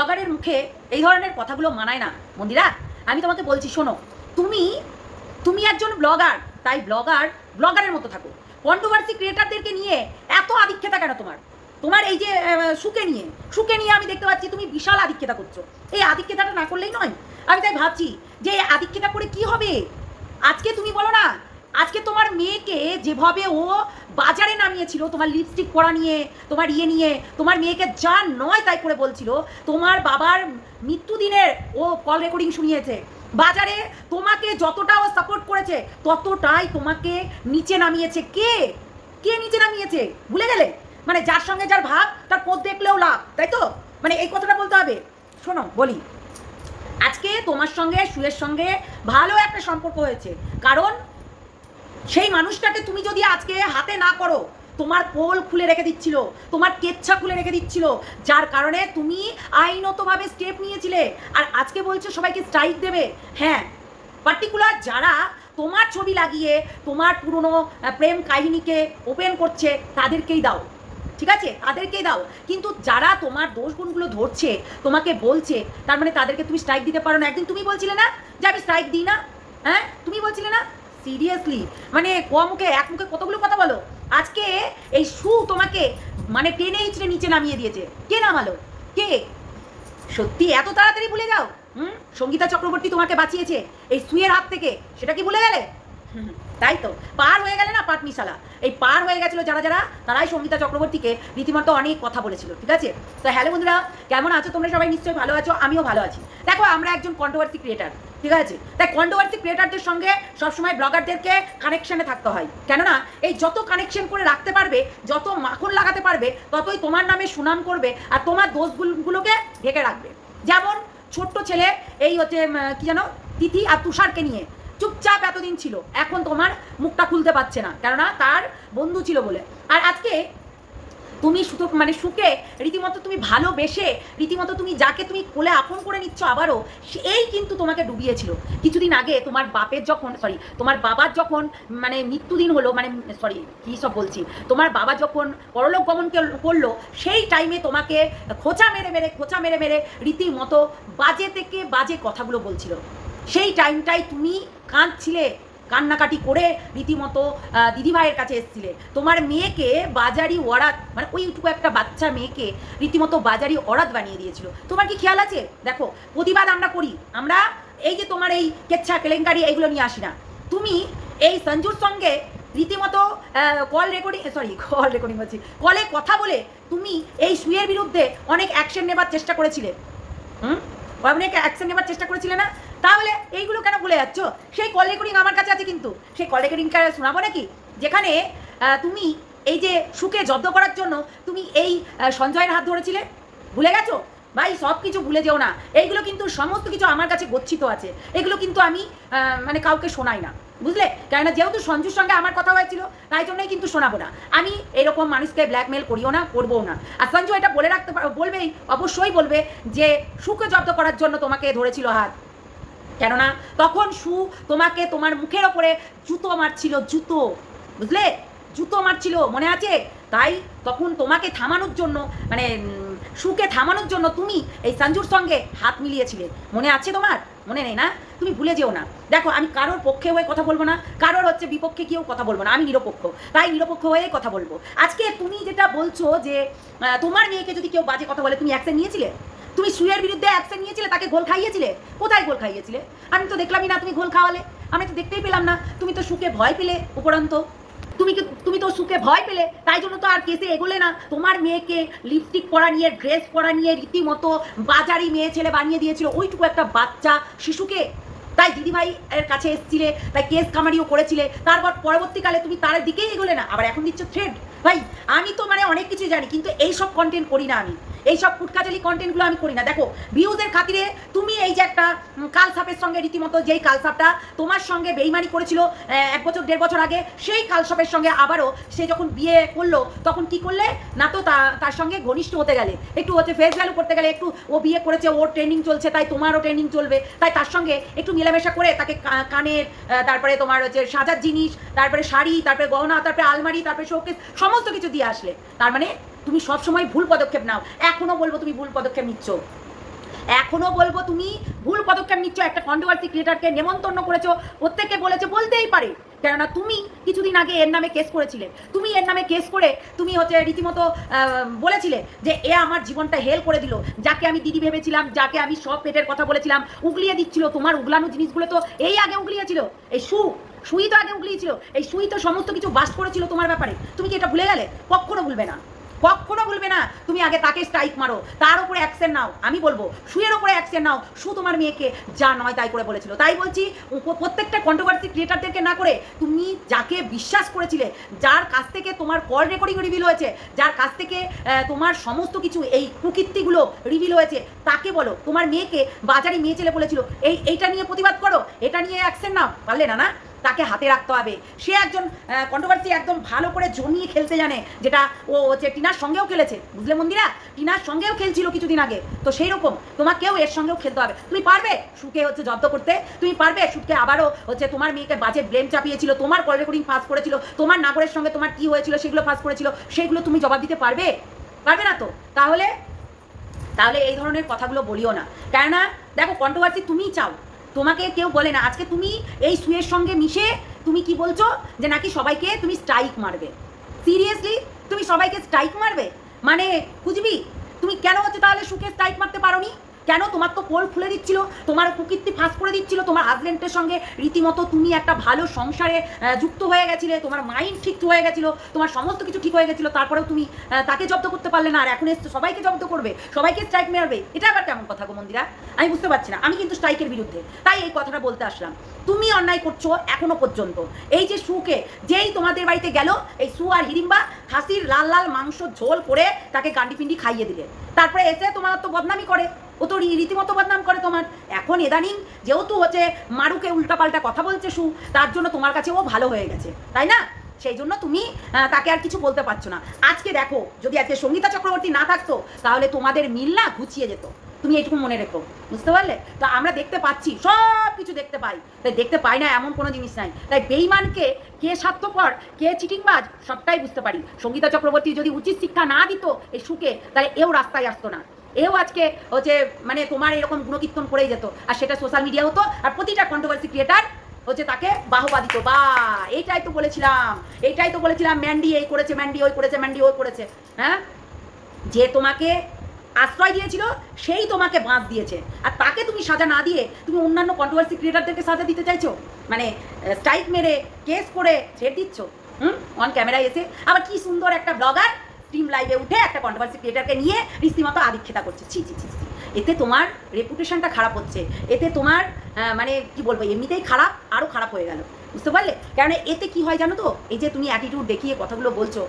ব্লগারের মুখে এই ধরনের কথাগুলো মানায় না। মন্দিরা, আমি তোমাকে বলছি, শোনো, তুমি তুমি একজন ব্লগার, তাই ব্লগার, ব্লগারের মতো থাকো। কন্ট্রোভার্সি ক্রিয়েটারদেরকে নিয়ে এত আধিক্যতা কেন তোমার? তোমার এই যে সুকে নিয়ে সুকে নিয়ে আমি দেখতে পাচ্ছি, তুমি বিশাল আধিক্যতা করছ। এই আধিক্যতাটা না করলেই নয়। আমি তাই ভাবছি যে এই আধিক্যতা করে কি হবে? আজকে তুমি বলো না, আজকে তোমার মেয়েকে যেভাবে ও বাজারে নামিয়েছিল, তোমার লিপস্টিক পরা নিয়ে, তোমার ইয়ে নিয়ে, তোমার মেয়েকে যা নয় তাই করে বলছিল, তোমার বাবার মৃত্যুদিনের ও কল রেকর্ডিং শুনিয়েছে। বাজারে তোমাকে যতটা ও সাপোর্ট করেছে, ততটাই তোমাকে নিচে নামিয়েছে। কে? কে নিচে নামিয়েছে? ভুলে গেলে? মানে যার সঙ্গে যার ভাব, তার পথ দেখলেও লাভ, তাই তো? মানে এই কথাটা বলতে হবে। শোনো, বলি। আজকে তোমার সঙ্গে, সুয়ের সঙ্গে ভালো একটা সম্পর্ক হয়েছে। কারণ সেই মানুষটাকে তুমি যদি আজকে হাতে না করো, তোমার পোল খুলে রেখে দিচ্ছিল, তোমার কেচ্ছা খুলে রেখে দিচ্ছিল, যার কারণে তুমি আইনতভাবে স্টেপ নিয়েছিলে আর আজকে বলছো সবাইকে স্ট্রাইক দেবে। হ্যাঁ পার্টিকুলার যারা তোমার ছবি লাগিয়ে তোমার পুরনো প্রেম কাহিনীকে ওপেন করছে, তাদেরকেই দাও। ঠিক আছে? তাদেরকেই দাও। কিন্তু যারা তোমার দোষ গুণগুলো ধরছে, তোমাকে বলছে, তার মানে তাদেরকে তুমি স্ট্রাইক দিতে পারো না। একদিন তুমি বলছিলে না যে আমি স্ট্রাইক দিই না? হ্যাঁ? তুমি বলছিলে না? সিরিয়াসলি মানে ক মুখে, এক মুখে কতগুলো কথা বলো? আজকে এই সু তোমাকে মানে টেনে ইচড়ে নিচে নামিয়ে দিয়েছে। কে নামালো? কে? সত্যি এত তাড়াতাড়ি ভুলে যাও। হুম? সঙ্গীতা চক্রবর্তী তোমাকে বাঁচিয়েছে। এই সুয়ের হাত থেকে। সেটা কি ভুলে গেলে? তাই তো। পার হয়ে গেলে না পাটমিশালা। এই পার হয়ে গেছিল যারা যারা, তারাই সঙ্গীতা চক্রবর্তীকে রীতিমতো অনেক কথা বলেছিল, ঠিক আছে? তো হ্যালো বন্ধুরা, কেমন আছো? তোমরা সবাই নিশ্চয়ই ভালো আছো, আমিও ভালো আছি। দেখো, আমরা একজন কন্ট্রোভার্সি ক্রিয়েটার ঠিক আছে? তাই কন্ট্রোভার্সি ক্রিয়েটারদের সঙ্গে সবসময় ব্লগারদেরকে কানেকশনে থাকতে হয়। কেননা, এই যত কানেকশন করে রাখতে পারবে, যত মাখন লাগাতে পারবে, ততই তোমার নামে সুনাম করবে আর তোমার দোষগুলোকে ঢেকে রাখবে। যেমন ছোট্ট ছেলে, এই হচ্ছে কি জানো তিথি আর তুষারকে নিয়ে। চুপচাপ এতদিন ছিল। এখন তোমার মুখটা খুলতে পারছে না। কেননা তার বন্ধু ছিল বলে। আর আজকে তুমি শুধু মানে সুখে রীতিমতো তুমি ভালোবেসে, রীতিমতো তুমি যাকে তুমি কোলে আপন করে নিচ্ছ আবারও এই কিন্তু তোমাকে ডুবিয়েছিল। কিছুদিন আগে তোমার বাপের যখন সরি তোমার বাবার যখন মানে মৃত্যুদিন হলো মানে সরি কী সব বলছি? তোমার বাবা যখন পরলোক গমন করল, সেই টাইমে তোমাকে খোঁচা মেরে মেরে, খোঁচা মেরে মেরে রীতিমতো বাজে থেকে বাজে কথাগুলো বলছিল। সেই টাইমটাই তুমি কাঁদছিলে, কান্নাকাটি করে রীতিমতো দিদিভাইয়ের কাছে এসেছিলে। তোমার মেয়েকে বাজারি ওয়ারাত মানে ওইটুকু একটা বাচ্চা মেয়েকে রীতিমতো বাজারি অরাত বানিয়ে দিয়েছিল। তোমার কি খেয়াল আছে? দেখো, প্রতিবাদ আমরা করি। আমরা এই যে তোমার এই কেচ্ছা, কেলেঙ্কারি, এইগুলো নিয়ে আসি না। তুমি এই সঞ্জুর সঙ্গে রীতিমতো call recording sorry call recording বলছি কলে কথা বলে তুমি এই সুয়ের বিরুদ্ধে অনেক অ্যাকশন নেবার চেষ্টা করেছিলে। হুম? অনেক অ্যাকশন নেবার চেষ্টা করেছিলে না? তাহলে এইগুলো কেন ভুলে যাচ্ছ? সেই কল রেকর্ডিং আমার কাছে আছে কিন্তু। সেই কল রেকর্ডিংটা শোনাবো নাকি? যেখানে তুমি এই যে সুখে জব্দ করার জন্য তুমি এই সঞ্জয়ের হাত ধরেছিলে। ভুলে গেছো? ভাই সব কিছু ভুলে যেও না। এইগুলো কিন্তু সমস্ত কিছু আমার কাছে গচ্ছিত আছে। এগুলো কিন্তু আমি মানে কাউকে শোনাই না। বুঝলে? কেননা যেহেতু সঞ্জুর সঙ্গে আমার কথা হয়েছিল, তাই জন্যই কিন্তু শোনাবো না। আমি এরকম মানুষকে ব্ল্যাকমেল করিও না, করবও না। আর সঞ্জু এটা বলে রাখতে বলবেই, অবশ্যই বলবে যে সুকে জব্দ করার জন্য তোমাকে ধরেছিল হাত। কেননা তখন সু তোমাকে তোমার মুখের ওপরে জুতো মারছিল, জুতো, বুঝলে? জুতো মারছিল, মনে আছে? তাই তখন তোমাকে থামানোর জন্য মানে সুকে থামানোর জন্য তুমি এই সঞ্জুর সঙ্গে হাত মিলিয়েছিলে। মনে আছে তোমার? মনে নেই না? তুমি ভুলে যেও না। দেখো, আমি কারোর পক্ষে হয়ে কথা বলব না, কারোর হচ্ছে বিপক্ষে কেউ কথা বলব না, আমি নিরপেক্ষ। তাই নিরপেক্ষ হয়ে কথা বলব। আজকে তুমি যেটা বলছো যে তোমার মেয়েকে যদি কেউ বাজে কথা বলে, তুমি অ্যাকশন নিয়েছিলে? তুমি সুয়ের বিরুদ্ধে অ্যাকশন নিয়েছিলে, তাকে গোল খাইয়েছিলে? কোথায় গোল খাইয়েছিলে? আমি তো দেখলামই না তুমি গোল খাওয়ালে। আমি তো দেখতেই পেলাম না, তুমি তো সুখে ভয় পেলে, উপরন্ত। তুমি তুমি তো সুখে ভয় পেলে, তাই জন্য তো আর কেসে এগোলে না। তোমার মেয়েকে লিপস্টিক পরা নিয়ে ড্রেস পরা নিয়ে রীতিমতো বাজারি মেয়ে ছেলে বানিয়ে দিয়েছিল। ওইটুকু একটা বাচ্চা শিশুকে। তাই দিদিভাই এর কাছে এসেছিলে, তাই কেস কামারিও করেছিলে। তারপর পরবর্তীকালে তুমি তার দিকেই এগোলে না। আবার এখন দিচ্ছ থ্রেড ভাই, আমি তো মানে অনেক কিছু জানি, কিন্তু এই সব কন্টেন্ট করি না আমি। এই সব ফুটকাচালি কন্টেন্টগুলো আমি করি না। দেখো ভিউজের খাতিরে তুমি এই যে একটা কালসাপের সঙ্গে রীতিমতো যেই কালসাপটা তোমার সঙ্গে বেইমানি করেছিল এক বছর, দেড় বছর আগে, সেই কালসাপের সঙ্গে আবারও সে যখন বিয়ে করল, তখন কি করলে? না তো তার সঙ্গে ঘনিষ্ঠ হতে গেলে। একটু হচ্ছে ফেস ভ্যালু করতে গেলে, একটু ও বিয়ে করেছে, ওর ট্রেনিং চলছে, তাই তোমারও ট্রেনিং চলবে। তাই তার সঙ্গে একটু মেলামেশা করে তাকে কানের তারপরে তোমার হচ্ছে সাজার জিনিস, তারপরে শাড়ি, তারপরে গহনা, তারপরে আলমারি, তারপরে শোকেস সমস্ত কিছু দিয়ে আসলে। তার মানে তুমি সবসময় ভুল পদক্ষেপ নাও। এখনও বলব তুমি ভুল পদক্ষেপ নিচ্ছ। এখনও বলব তুমি ভুল পদক্ষেপ নিচ্ছ। একটা কন্ট্রোভার্সি ক্রিয়েটারকে নেমন্তন্ন করেছ, প্রত্যেককে বলেছে, বলতেই পারে। কেননা তুমি কিছুদিন আগে এর নামে কেস করেছিলে। তুমি এর নামে কেস করে তুমি হচ্ছে রীতিমতো বলেছিলে যে এ আমার জীবনটা হেল করে দিল। যাকে আমি দিদি ভেবেছিলাম, যাকে আমি সব পেটের কথা বলেছিলাম, উগলিয়ে দিচ্ছিল। তোমার উগলানো জিনিসগুলো তো এই আগে উগলিয়েছিল। এই সু, সুই তো আগে উগলিয়েছিল। এই সুই তো সমস্ত কিছু বাস করেছিল তোমার ব্যাপারে। তুমি কি এটা ভুলে গেলে? কখনো ভুলবে না। কখনো ভুলবে না। তুমি আগে তাকে স্ট্রাইক মারো, তার উপরে অ্যাকশন নাও। আমি বলব, সুয়ের উপরে অ্যাকশন নাও, সু তোমার মেয়েকে যা নয় তাই করে বলেছিল। তাই বলছি প্রত্যেকটা কন্ট্রোভার্সি ক্রিয়েটারদেরকে না করে তুমি যাকে বিশ্বাস করেছিলে, যার কাছ থেকে তোমার কল রেকর্ডিং রিভিল হয়েছে, যার কাছ থেকে তোমার সমস্ত কিছু এই প্রকৃতিগুলো রিভিল হয়েছে, তাকে বলো, তোমার মেয়েকে বাজারে মেয়ে ছেলে বলেছিল, এই, এইটা নিয়ে প্রতিবাদ করো, এটা নিয়ে অ্যাকশন নাও। পারলে না না? তাকে হাতে রাখতে হবে। সে একজন কন্ট্রোভার্সি একদম ভালো করে জমিয়ে খেলতে জানে, যেটা ও হচ্ছে টিনার সঙ্গেও খেলেছে। বুঝলে মন্দিরা? টিনার সঙ্গেও খেলছিল কিছুদিন আগে। তো সেই রকম তোমাকেও এর সঙ্গেও খেলতে হবে। তুমি পারবে সুকে হচ্ছে জব্দ করতে। তুমি পারবে সুকে আবারও হচ্ছে তোমার মেয়েকে বাজে ব্লেম চাপিয়েছিল, তোমার কল রেকর্ডিং পাস করেছিল, তোমার নাগরের সঙ্গে তোমার কি হয়েছিল সেগুলো ফাঁস করেছিল, সেগুলো তুমি জবাব দিতে পারবে? পারবে না তো? তাহলে তাহলে এই ধরনের কথাগুলো বলিও না। কেননা, দেখো কন্ট্রোভার্সি তুমিই চাও। তোমাকে কেউ বলে না। আজকে তুমি এই সুয়ের সঙ্গে মিশে তুমি কি বলছো যে নাকি সবাইকে তুমি স্ট্রাইক মারবে? সিরিয়াসলি তুমি সবাইকে স্ট্রাইক মারবে? মানে বুঝবি তুমি কেন হচ্ছে তাহলে সুখে স্ট্রাইক মারতে পারোনি? কেন তোমার তো পোল খুলে দিচ্ছিল? তোমার প্রকৃতি ফাঁস করে দিচ্ছিল? তোমার হাজব্যান্ডের সঙ্গে রীতিমতো তুমি একটা ভালো সংসারে যুক্ত হয়ে গেছিলে, তোমার মাইন্ড ঠিক হয়ে গেছিল, তোমার সমস্ত কিছু ঠিক হয়ে গেছিল, তারপরেও তুমি তাকে জব্দ করতে পারলে না, আর এখন এসে সবাইকে জব্দ করবে, সবাইকে স্ট্রাইক মারবে। এটা আবার কেমন কথা গো মন্দিরা? আমি বুঝতে পারছি না। আমি কিন্তু স্ট্রাইকের বিরুদ্ধে। তাই এই কথাটা বলতে আসলাম। তুমি অন্যায় করছ এখনও পর্যন্ত। এই যে সুকে, যেই তোমাদের বাড়িতে গেল, এই সু আর হিড়িম্বা খাসির লাল লাল মাংস ঝোল করে তাকে গান্ডি পিন্ডি খাইয়ে দিলে। তারপরে এসে তোমার তো বদনামি করে। ও তো রীতিমতো বদনাম করে তোমার। এখন এদানিং যেহেতু হচ্ছে মারুকে উল্টাপাল্টা কথা বলছে সু, তার জন্য তোমার কাছে ও ভালো হয়ে গেছে। তাই না? সেই জন্য তুমি তাকে আর কিছু বলতে পারছ না। আজকে দেখো, যদি আজকে সঙ্গীতা চক্রবর্তী না থাকতো, তাহলে তোমাদের মিল না ঘুচিয়ে যেত। তুমি এইটুকু মনে রেখো, বুঝতে পারলে? তো আমরা দেখতে পাচ্ছি, সব কিছু দেখতে পাই। তাই দেখতে পাই না এমন কোনো জিনিস নাই। তাই বেইমানকে কে স্বার্থপর, কে চিটিংবাজ, সবটাই বুঝতে পারি। সঙ্গীতা চক্রবর্তী যদি উচিত শিক্ষা না দিত এই সুখে তাহলে এও রাস্তায় আসতো না। এও আজকে হচ্ছে মানে তোমার এরকম গুণকীর্তন করেই যেত। আর সেটা সোশ্যাল মিডিয়া হতো, আর প্রতিটা কন্ট্রোভার্সি ক্রিয়েটার হচ্ছে তাকে বাহবা দিত। বা, এইটাই তো বলেছিলাম, এইটাই তো বলেছিলাম ম্যান্ডি এই করেছে ম্যান্ডি ওই করেছে ম্যান্ডি ওই করেছে। হ্যাঁ? যে তোমাকে আশ্রয় দিয়েছিল, সেই তোমাকে বাঁধ দিয়েছে। আর তাকে তুমি সাজা না দিয়ে তুমি অন্যান্য কন্ট্রোভার্সি ক্রিয়েটারদেরকে সাজা দিতে চাইছো? মানে স্ট্রাইক মেরে কেস করে ছেড়ে দিচ্ছ? হুম? অন ক্যামেরায় এসে। আবার কি সুন্দর একটা ব্লগার স্ট্রিম লাইভে উঠে একটা কন্ট্রোভার্সি ক্রিয়েটারকে নিয়ে রীতিমতো আদিক্ষেতা করছে। ছি ছি ছি। এতে তোমার রেপুটেশনটা খারাপ হচ্ছে। এতে তোমার মানে কি বলব, এমনিতেই খারাপ আরও খারাপ হয়ে গেল। বুঝতে পারলে? কারণ এতে কি হয় জানো তো? এই যে তুমি অ্যাটিটিউড দেখিয়ে কথাগুলো বলছো,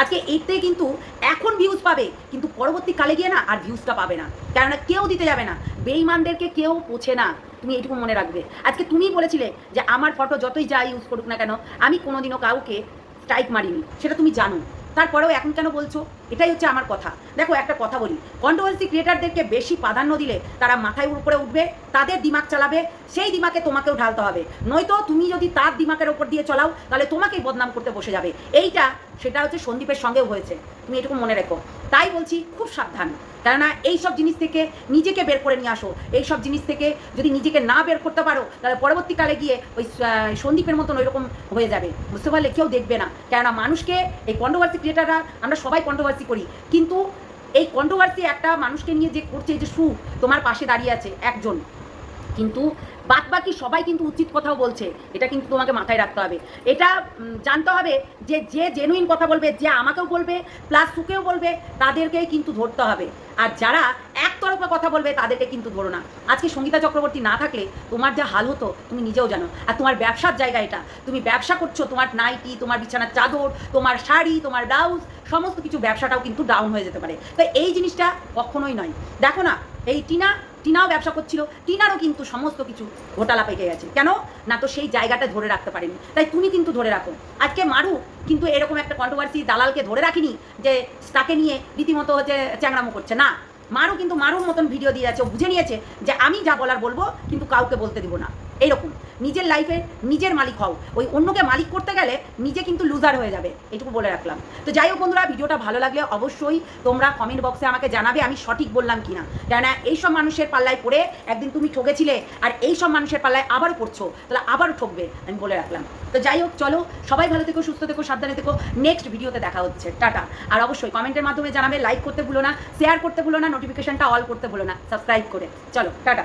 আজকে এতে কিন্তু এখন ভিউজ পাবে, কিন্তু পরবর্তীকালে গিয়ে না আর ভিউজটা পাবে না। কেননা কেউ দিতে যাবে না। বেইমানদেরকে কেউ পোছে না। তুমি এটুকু মনে রাখবে। আজকে তুমিই বলেছিলে যে আমার ফটো যতই যা ইউজ করুক না কেন, আমি কোনোদিনও কাউকে স্ট্রাইক মারিনি। সেটা তুমি জানো। তারপরেও এখন কেন বলছো? এটাই হচ্ছে আমার কথা। দেখো, একটা কথা বলি। কন্ট্রোভার্সি ক্রিয়েটারদেরকে বেশি প্রাধান্য দিলে তারা মাথায় উপরে উঠবে, তাদের দিমাগ চালাবে, সেই দিমাকে তোমাকেও ঢালতে হবে। নয়তো তুমি যদি তার দিমাকের ওপর দিয়ে চলাও, তাহলে তোমাকেই বদনাম করতে বসে যাবে। এইটা, সেটা হচ্ছে সন্দীপের সঙ্গেও হয়েছে। তুমি এটুকু মনে রেখো। তাই বলছি, খুব সাবধান। কেননা এই সব জিনিস থেকে নিজেকে বের করে নিয়ে আসো। এই সব জিনিস থেকে যদি নিজেকে না বের করতে পারো, তাহলে পরবর্তীকালে গিয়ে ওই সন্দীপের মতন ওইরকম হয়ে যাবে। বুঝতে পারলে কেউ দেখবে না। কেননা মানুষকে এই কন্ট্রোভার্সি ক্রিয়েটাররা আমরা সবাই কন্ট্রোভার্সি করি। কিন্তু এই কন্ট্রোভার্সি একটা মানুষকে নিয়ে যে করছে যে সু, তোমার পাশে দাঁড়িয়ে আছে একজন। কিন্তু বাদ বাকি সবাই কিন্তু উচিত কথাও বলছে। এটা কিন্তু তোমাকে মাথায় রাখতে হবে। এটা জানতে হবে যে যে জেনুইন কথা বলবে, যে আমাকেও বলবে প্লাস সুকেও বলবে তাদেরকে কিন্তু ধরতে হবে। আর যারা একতরফা কথা বলবে তাদেরকে কিন্তু ধরো না। আজকে সঙ্গীতা চক্রবর্তী না থাকলে তোমার যা হাল হতো, তুমি নিজেও জানো। আর তোমার ব্যবসার জায়গা এটা। তুমি ব্যবসা করছ, তোমার নাইটি, তোমার বিছানার চাদর, তোমার শাড়ি, তোমার ব্লাউজ, সমস্ত কিছু ব্যবসাটাও কিন্তু ডাউন হয়ে যেতে পারে। তো এই জিনিসটা কখনোই নয়। দেখো না, এই টিনা টিনাও ব্যবসা করছিল, টিনারও কিন্তু সমস্ত কিছু ঘোটালা পেকে গেছে। কেন? না তো সেই জায়গাটা ধরে রাখতে পারেনি। তাই তুমি কিন্তু ধরে রাখো। আজকে মারু কিন্তু এরকম একটা কন্ট্রোভার্সি দালালকে ধরে রাখিনি যে তাকে নিয়ে রীতিমতো হচ্ছে চ্যাংড়ামো করছে। না, মারু কিন্তু মারুর মতন ভিডিও দিয়ে যাচ্ছে বুঝে নিয়েছে যে আমি যা বলার বলব, কিন্তু কাউকে বলতে দিব না। এইরকম। নিজের লাইফে নিজের মালিক হও। ওই অন্যকে মালিক করতে গেলে নিজে কিন্তু লুজার হয়ে যাবে, এটুকু বলে রাখলাম। তো যাই হোক বন্ধুরা, ভিডিওটা ভালো লাগলে অবশ্যই তোমরা কমেন্ট বক্সে আমাকে জানাবে আমি সঠিক বললাম কিনা। কেননা এইসব মানুষের পাল্লায় পড়ে একদিন তুমি ঠকেছিলে আর এই সব মানুষের পাল্লায় আবারও পড়ছো, তাহলে আবারও ঠকবে, আমি বলে রাখলাম। তো যাই হোক, চলো, সবাই ভালো থেকো, সুস্থ থেকো, সাবধানে থেকো। নেক্সট ভিডিওতে দেখা হচ্ছে। টাটা। আর অবশ্যই কমেন্টের মাধ্যমে জানাবে লাইক করতে ভুলো না শেয়ার করতে ভুলো না নোটিফিকেশনটা অল করতে ভুলো না। সাবস্ক্রাইব করে। চলো, টাটা।